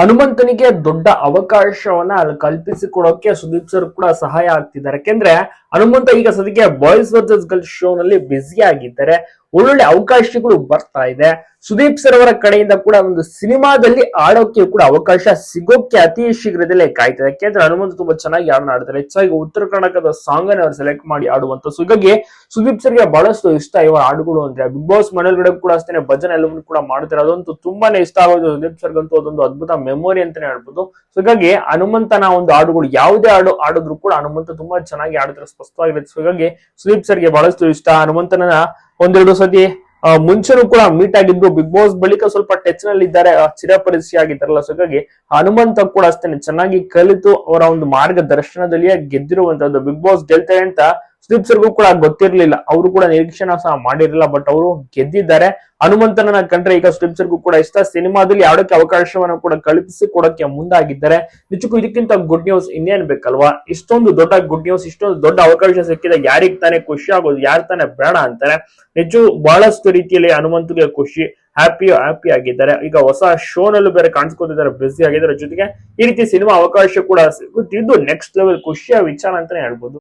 ಹನುಮಂತನಿಗೆ ದೊಡ್ಡ ಅವಕಾಶವನ್ನ ಅಲ್ಲಿ ಕಲ್ಪಿಸಿಕೊಡೋಕೆ ಸುದೀಪ್ ಸರ್ ಕೂಡ ಸಹಾಯ ಆಗ್ತಿದ್ದಾರೆ. ಯಾಕೆಂದ್ರೆ ಹನುಮಂತ ಈಗ ಸದ್ಯಕ್ಕೆ ಬಾಯ್ಸ್ ವರ್ಸಸ್ ಗರ್ಲ್ಸ್ ಶೋ ನಲ್ಲಿ ಬ್ಯುಸಿ ಆಗಿದ್ದಾರೆ. ಒಳ್ಳೊಳ್ಳೆ ಅವಕಾಶಗಳು ಬರ್ತಾ ಇದೆ. ಸುದೀಪ್ ಸರ್ ಅವರ ಕಡೆಯಿಂದ ಕೂಡ ಒಂದು ಸಿನಿಮಾದಲ್ಲಿ ಆಡೋಕೆ ಕೂಡ ಅವಕಾಶ ಸಿಗೋಕೆ ಅತಿ ಶೀಘ್ರದಲ್ಲೇ ಕಾಯ್ತದೆ ಯಾಕೆಂದ್ರೆ ಹನುಮಂತ ತುಂಬಾ ಚೆನ್ನಾಗಿ ಹಾಡನ್ನ ಆಡ್ತಾರೆ. ಹೆಚ್ಚಾಗಿ ಉತ್ತರ ಕರ್ನಾಟಕದ ಸಾಂಗ್ ಅನ್ನು ಅವರು ಸೆಲೆಕ್ಟ್ ಮಾಡಿ ಆಡುವಂತ ಸೊ ಸುದೀಪ್ ಸರ್ಗೆ ಬಹಳಷ್ಟು ಇಷ್ಟ ಇವರ ಹಾಡುಗಳು ಅಂದ್ರೆ ಬಿಗ್ ಬಾಸ್ ಮನೆಯೊಳಗಡೆ ಕೂಡ ಅಷ್ಟೇ ಭಜನೆ ಎಲ್ಲವನ್ನು ಕೂಡ ಮಾಡ್ತಾರೆ. ಅದಂತೂ ತುಂಬಾನೇ ಇಷ್ಟ ಆಗೋದು ಸುದೀಪ್ ಸರ್ಗಂತೂ ಅದೊಂದು ಅದ್ಭುತ ಮೆಮೊರಿ ಅಂತಾನೆ ಹೇಳ್ಬೋದು. ಸೊ ಹನುಮಂತನ ಒಂದು ಹಾಡುಗಳು ಯಾವುದೇ ಹಾಡು ಆಡಿದ್ರು ಕೂಡ ಹನುಮಂತ ತುಂಬಾ ಚೆನ್ನಾಗಿ ಆಡಿದ್ರೆ ಸ್ಪಷ್ಟವಾಗಿರುತ್ತೆ ಸೊ ಸುದೀಪ್ ಸರ್ಗೆ ಬಹಳಷ್ಟು ಇಷ್ಟ. ಹನುಮಂತನ ಒಂದೆರಡು ಸತಿ ಮುಂಚೆನೂ ಕೂಡ ಮೀಟ್ ಆಗಿದ್ರು. ಬಿಗ್ ಬಾಸ್ ಬಳಿಕ ಸ್ವಲ್ಪ ಟಚ್ನಲ್ಲಿ ಇದ್ದಾರೆ ಆ, ಚಿರಪರಿಚಯ ಆಗಿದ್ದಾರಲ್ಲ. ಹಾಗಾಗಿ ಹನುಮಂತ ಕೂಡ ಅಷ್ಟೇನೆ. ಚೆನ್ನಾಗಿ ಕಲಿತು ಅವರ ಒಂದು ಮಾರ್ಗದರ್ಶನದಲ್ಲಿಯೇ ಗೆದ್ದಿರುವಂತದ್ದು ಬಿಗ್ ಬಾಸ್ ಗೆಲ್ತಾರೆ ಅಂತ ಸುದೀಪ್ ಸರ್ಗೂ ಕೂಡ ಗೊತ್ತಿರ್ಲಿಲ್ಲ. ಅವರು ಕೂಡ ನಿರೀಕ್ಷಣ ಸಹ ಮಾಡಿರಲಿಲ್ಲ ಬಟ್ ಅವರು ಗೆದ್ದಿದ್ದಾರೆ. ಹನುಮಂತನನ್ನ ಕಂಡ್ರೆ ಈಗ ಸ್ಲಿಪ್ಸರ್ಗೂ ಸರ್ಗೂ ಕೂಡ ಇಷ್ಟ. ಸಿನಿಮಾದಲ್ಲಿ ಯಾವುದಕ್ಕೆ ಅವಕಾಶವನ್ನು ಕೂಡ ಕಲ್ಪಿಸಿ ಕೊಡಕ್ಕೆ ಮುಂದಾಗಿದ್ದಾರೆ. ನಿಜಕ್ಕೂ ಇದಕ್ಕಿಂತ ಗುಡ್ ನ್ಯೂಸ್ ಇನ್ನೇನ್ ಬೇಕಲ್ವಾ? ಇಷ್ಟೊಂದು ದೊಡ್ಡ ಗುಡ್ ನ್ಯೂಸ್ ಇಷ್ಟೊಂದು ದೊಡ್ಡ ಅವಕಾಶ ಸಿಕ್ಕಿದ. ಯಾರಿಗ್ ತಾನೇ ಖುಷಿ ಆಗೋದು, ಯಾರು ತಾನೆ ಬೇಡ ಅಂತಾರೆ. ನಿಜ ಬಹಳಷ್ಟು ರೀತಿಯಲ್ಲಿ ಹನುಮಂತಿಗೆ ಖುಷಿ ಹ್ಯಾಪಿ ಹ್ಯಾಪಿ ಆಗಿದ್ದಾರೆ. ಈಗ ಹೊಸ ಶೋ ನಲ್ಲೂ ಬೇರೆ ಕಾಣಿಸ್ಕೊತಿದ್ದಾರೆ ಬ್ಯುಸಿ ಆಗಿದ್ದಾರೆ. ಜೊತೆಗೆ ಈ ರೀತಿ ಸಿನಿಮಾ ಅವಕಾಶ ಕೂಡ ಸಿಗುತ್ತಿದ್ದು ನೆಕ್ಸ್ಟ್ ಲೆವೆಲ್ ಖುಷಿಯ ವಿಚಾರ ಅಂತಾನೆ ಹೇಳ್ಬೋದು.